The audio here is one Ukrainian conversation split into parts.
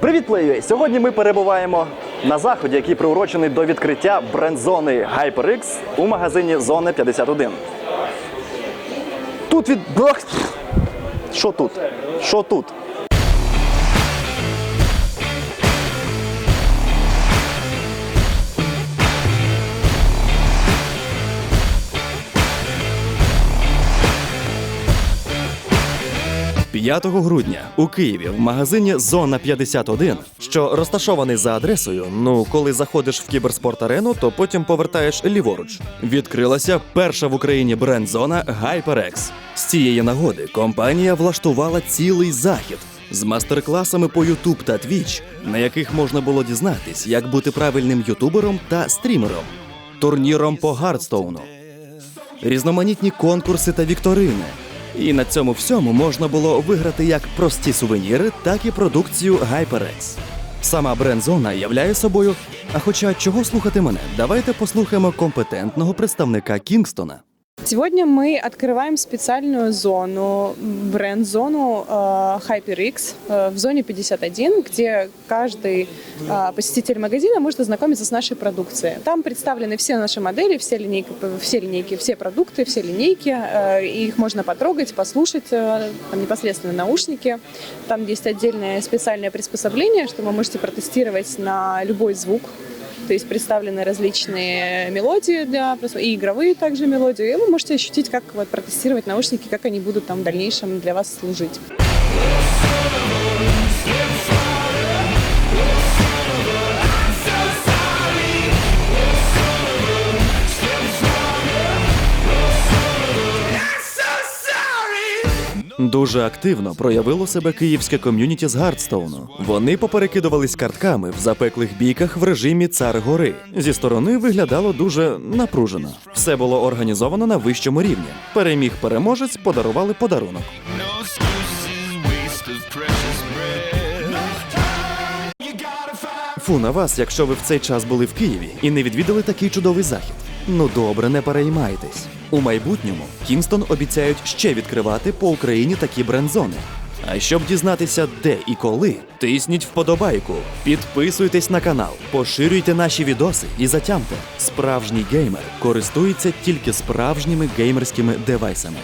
Привіт, плею! Сьогодні ми перебуваємо на заході, який приурочений до відкриття бренд-зони HyperX у магазині Зони 51. Тут від. Що тут? Що тут? – 5 грудня у Києві в магазині Зона 51, що розташований за адресою. Ну, коли заходиш в кіберспорт арену, то потім повертаєш ліворуч. Відкрилася перша в Україні бренд-зона HyperX. З цієї нагоди компанія влаштувала цілий захід з мастер-класами по YouTube та Twitch, на яких можна було дізнатись, як бути правильним ютубером та стрімером, турніром по Гардстоуну, різноманітні конкурси та вікторини. І на цьому всьому можна було виграти як прості сувеніри, так і продукцію HyperX. Сама бренд-зона являє собою. А хоча чого слухати мене, давайте послухаємо компетентного представника Кінгстона. Сегодня мы открываем специальную зону, бренд-зону э, HyperX э, в зоне 51, где каждый э, посетитель магазина может ознакомиться с нашей продукцией. Там представлены все наши модели, все линейки, все линейки, все продукты, все линейки. э, и их можно потрогать, послушать, э, там непосредственно наушники. Там есть отдельное специальное приспособление, что вы можете протестировать на любой звук. То есть представлены различные мелодии для прос- и игровые также мелодии. И вы можете ощутить, как вот протестировать наушники, как они будут там в дальнейшем для вас служить. Дуже активно проявило себе київське ком'юніті з Гардстоуну. Вони поперекидувались картками в запеклих бійках в режимі цар гори. Зі сторони виглядало дуже напружено. Все було організовано на вищому рівні. Переміг переможець, подарували подарунок. Фу на вас, якщо ви в цей час були в Києві і не відвідали такий чудовий захід. Ну добре, не переймайтесь. У майбутньому Кінгстон обіцяють ще відкривати по Україні такі бренд-зони. А щоб дізнатися, де і коли, тисніть вподобайку, підписуйтесь на канал, поширюйте наші відоси і затямте. Справжній геймер користується тільки справжніми геймерськими девайсами.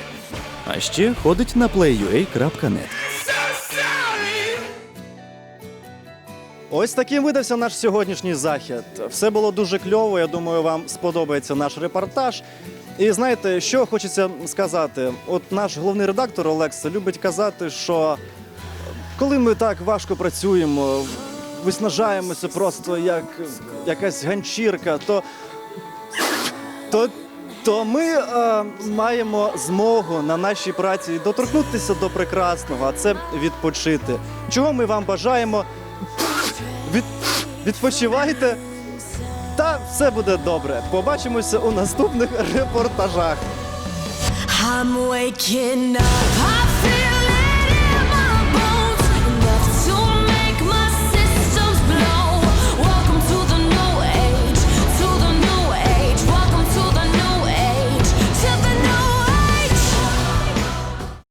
А ще ходить на playua.net. Ось таким видався наш сьогоднішній захід. Все було дуже кльово. Я думаю, вам сподобається наш репортаж. І знаєте, що хочеться сказати? От наш головний редактор Олекса любить казати, що коли ми так важко працюємо, виснажаємося просто як якась ганчірка, то, то, то ми е, маємо змогу на нашій праці доторкнутися до прекрасного, а це відпочити. Чого ми вам бажаємо? Від, відпочивайте. Та все буде добре. Побачимося у наступних репортажах. I'm waking up.